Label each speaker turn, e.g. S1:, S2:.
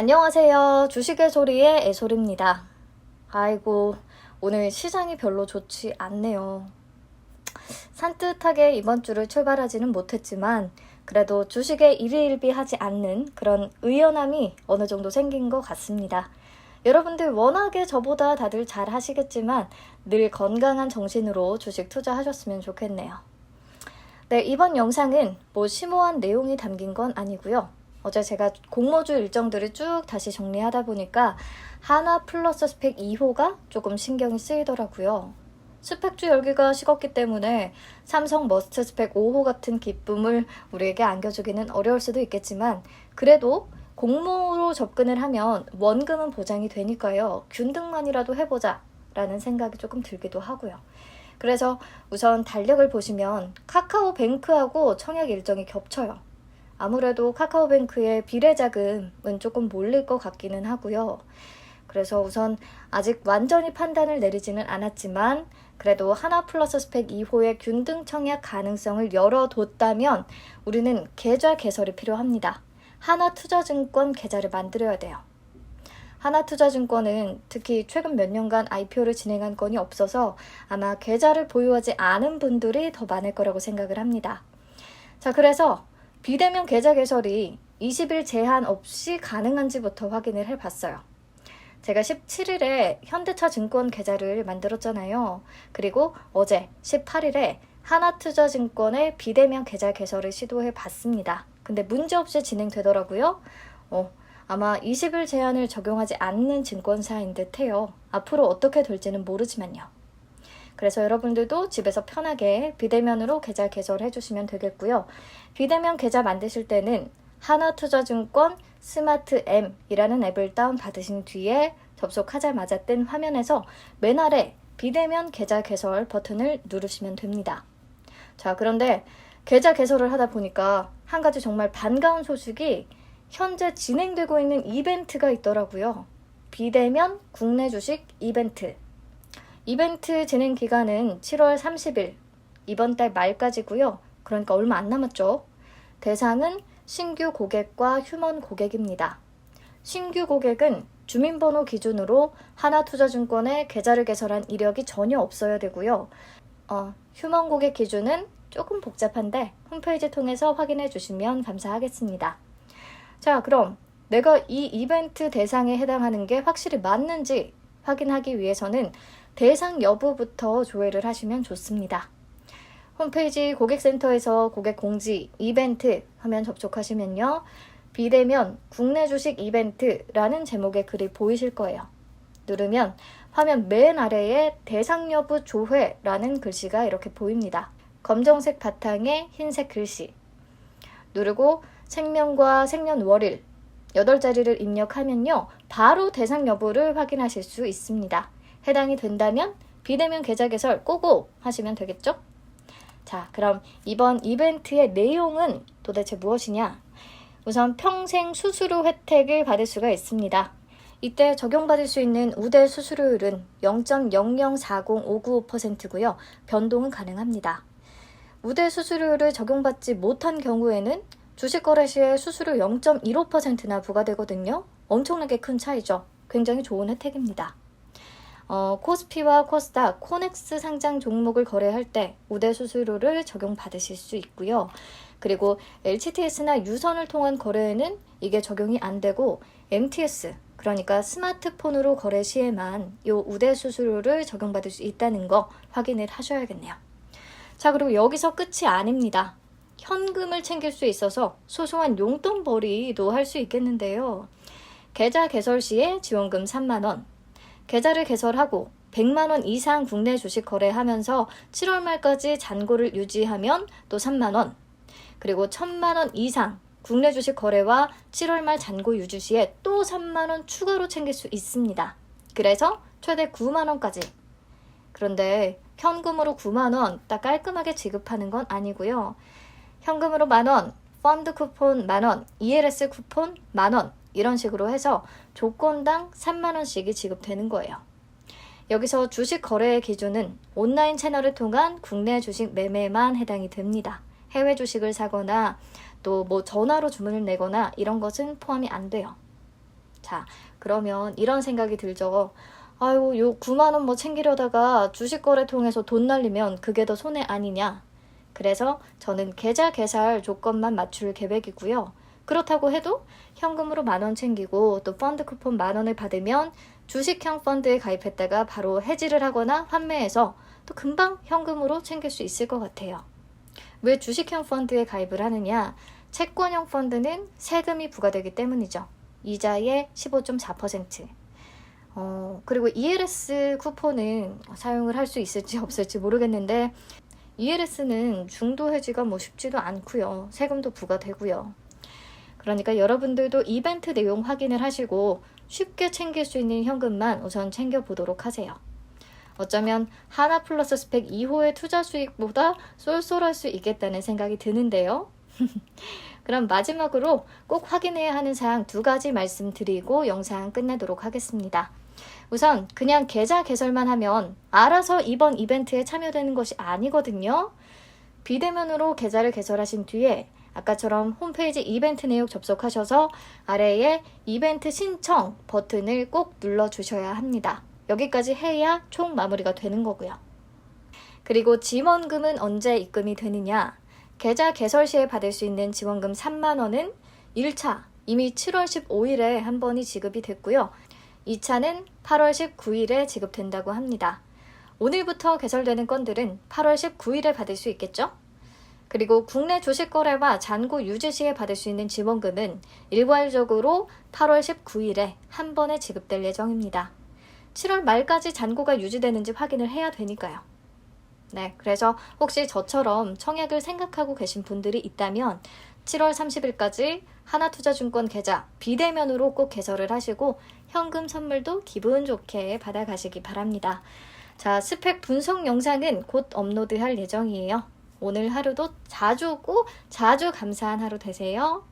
S1: 안녕하세요. 주식의 소리의 애소리입니다. 아이고, 오늘 시장이 별로 좋지 않네요. 산뜻하게 이번 주를 출발하지는 못했지만, 그래도 주식에 일희일비하지 않는 그런 의연함이 어느 정도 생긴 것 같습니다. 여러분들 워낙에 저보다 다들 잘 하시겠지만, 늘 건강한 정신으로 주식 투자하셨으면 좋겠네요. 네, 이번 영상은 뭐 심오한 내용이 담긴 건 아니고요. 어제 제가 공모주 일정들을 쭉 다시 정리하다 보니까 하나 플러스 스펙 2호가 조금 신경이 쓰이더라고요. 스펙주 열기가 식었기 때문에 삼성 머스트 스펙 5호 같은 기쁨을 우리에게 안겨주기는 어려울 수도 있겠지만 그래도 공모로 접근을 하면 원금은 보장이 되니까요. 균등만이라도 해보자 라는 생각이 조금 들기도 하고요. 그래서 우선 달력을 보시면 카카오뱅크하고 청약 일정이 겹쳐요. 아무래도 카카오뱅크의 비례자금은 조금 몰릴 것 같기는 하고요. 그래서 우선 아직 완전히 판단을 내리지는 않았지만 그래도 하나 플러스 스펙 2호의 균등 청약 가능성을 열어뒀다면 우리는 계좌 개설이 필요합니다. 하나 투자증권 계좌를 만들어야 돼요. 하나투자증권은 특히 최근 몇 년간 IPO를 진행한 건이 없어서 아마 계좌를 보유하지 않은 분들이 더 많을 거라고 생각을 합니다. 자, 그래서 비대면 계좌 개설이 20일 제한 없이 가능한지부터 확인을 해 봤어요. 제가 17일에 현대차 증권 계좌를 만들었잖아요. 그리고 어제 18일에 하나투자증권의 비대면 계좌 개설을 시도해 봤습니다. 근데 문제없이 진행되더라고요. 어, 아마 20일 제한을 적용하지 않는 증권사인 듯 해요. 앞으로 어떻게 될지는 모르지만요. 그래서 여러분들도 집에서 편하게 비대면으로 계좌 개설해 주시면 되겠고요. 비대면 계좌 만드실 때는 하나투자증권 스마트 M이라는 앱을 다운받으신 뒤에 접속하자마자 뜬 화면에서 맨 아래 비대면 계좌 개설 버튼을 누르시면 됩니다. 자, 그런데 계좌 개설을 하다 보니까 한 가지 정말 반가운 소식이 현재 진행되고 있는 이벤트가 있더라고요. 비대면 국내 주식 이벤트. 이벤트 진행 기간은 7월 30일, 이번 달 말까지고요. 그러니까 얼마 안 남았죠. 대상은 신규 고객과 휴먼 고객입니다. 신규 고객은 주민번호 기준으로 하나투자증권에 계좌를 개설한 이력이 전혀 없어야 되고요. 어, 휴먼 고객 기준은 조금 복잡한데 홈페이지 통해서 확인해 주시면 감사하겠습니다. 자, 그럼 내가 이 이벤트 대상에 해당하는 게 확실히 맞는지 확인하기 위해서는 대상 여부부터 조회를 하시면 좋습니다. 홈페이지 고객센터에서 고객 공지 이벤트 화면 접촉하시면요. 비대면 국내 주식 이벤트라는 제목의 글이 보이실 거예요. 누르면 화면 맨 아래에 대상 여부 조회라는 글씨가 이렇게 보입니다. 검정색 바탕에 흰색 글씨. 누르고 생명과 생년월일 8자리를 입력하면요. 바로 대상 여부를 확인하실 수 있습니다. 해당이 된다면 비대면 계좌 개설 고고 하시면 되겠죠? 자, 그럼 이번 이벤트의 내용은 도대체 무엇이냐? 우선 평생 수수료 혜택을 받을 수가 있습니다. 이때 적용받을 수 있는 우대 수수료율은 0.0040595%고요. 변동은 가능합니다. 우대 수수료를 적용받지 못한 경우에는 주식 거래 시에 수수료 0.15%나 부과되거든요. 엄청나게 큰 차이죠. 굉장히 좋은 혜택입니다. 어, 코스피와 코스닥, 코넥스 상장 종목을 거래할 때 우대 수수료를 적용받으실 수 있고요. 그리고 LTTS나 유선을 통한 거래에는 이게 적용이 안 되고 MTS, 그러니까 스마트폰으로 거래 시에만 이 우대 수수료를 적용받을 수 있다는 거 확인을 하셔야겠네요. 자, 그리고 여기서 끝이 아닙니다. 현금을 챙길 수 있어서 소소한 용돈벌이도 할 수 있겠는데요. 계좌 개설 시에 지원금 3만원, 계좌를 개설하고 100만원 이상 국내 주식 거래하면서 7월 말까지 잔고를 유지하면 또 3만원, 그리고 1000만원 이상 국내 주식 거래와 7월 말 잔고 유지 시에 또 3만원 추가로 챙길 수 있습니다. 그래서 최대 9만원까지. 그런데 현금으로 9만원 딱 깔끔하게 지급하는 건 아니고요. 현금으로 만원, 펀드 쿠폰 만원, ELS 쿠폰 만원 이런 식으로 해서 조건당 3만원씩이 지급되는 거예요. 여기서 주식 거래의 기준은 온라인 채널을 통한 국내 주식 매매만 해당이 됩니다. 해외 주식을 사거나 또 뭐 전화로 주문을 내거나 이런 것은 포함이 안 돼요. 자, 그러면 이런 생각이 들죠. 아유, 요 9만원 뭐 챙기려다가 주식 거래 통해서 돈 날리면 그게 더 손해 아니냐. 그래서 저는 계좌 개설 조건만 맞출 계획이고요. 그렇다고 해도 현금으로 만 원 챙기고 또 펀드 쿠폰 만 원을 받으면 주식형 펀드에 가입했다가 바로 해지를 하거나 환매해서 또 금방 현금으로 챙길 수 있을 것 같아요. 왜 주식형 펀드에 가입을 하느냐? 채권형 펀드는 세금이 부과되기 때문이죠. 이자의 15.4%. 어, 그리고 ELS 쿠폰은 사용을 할 수 있을지 없을지 모르겠는데 ELS는 중도 해지가 뭐 쉽지도 않고요. 세금도 부과되고요. 그러니까 여러분들도 이벤트 내용 확인을 하시고 쉽게 챙길 수 있는 현금만 우선 챙겨보도록 하세요. 어쩌면 하나 플러스 스펙 2호의 투자 수익보다 쏠쏠할 수 있겠다는 생각이 드는데요. 그럼 마지막으로 꼭 확인해야 하는 사항 두 가지 말씀드리고 영상 끝내도록 하겠습니다. 우선 그냥 계좌 개설만 하면 알아서 이번 이벤트에 참여되는 것이 아니거든요. 비대면으로 계좌를 개설하신 뒤에 아까처럼 홈페이지 이벤트 내역 접속하셔서 아래에 이벤트 신청 버튼을 꼭 눌러주셔야 합니다. 여기까지 해야 총 마무리가 되는 거고요. 그리고 지원금은 언제 입금이 되느냐? 계좌 개설 시에 받을 수 있는 지원금 3만원은 1차 이미 7월 15일에 한 번이 지급이 됐고요. 2차는 8월 19일에 지급된다고 합니다. 오늘부터 개설되는 건들은 8월 19일에 받을 수 있겠죠? 그리고 국내 주식 거래와 잔고 유지 시에 받을 수 있는 지원금은 일괄적으로 8월 19일에 한 번에 지급될 예정입니다. 7월 말까지 잔고가 유지되는지 확인을 해야 되니까요. 네, 그래서 혹시 저처럼 청약을 생각하고 계신 분들이 있다면 7월 30일까지 하나투자증권 계좌 비대면으로 꼭 개설을 하시고 현금 선물도 기분 좋게 받아가시기 바랍니다. 자, 스펙 분석 영상은 곧 업로드할 예정이에요. 오늘 하루도 자주 오고 자주 감사한 하루 되세요.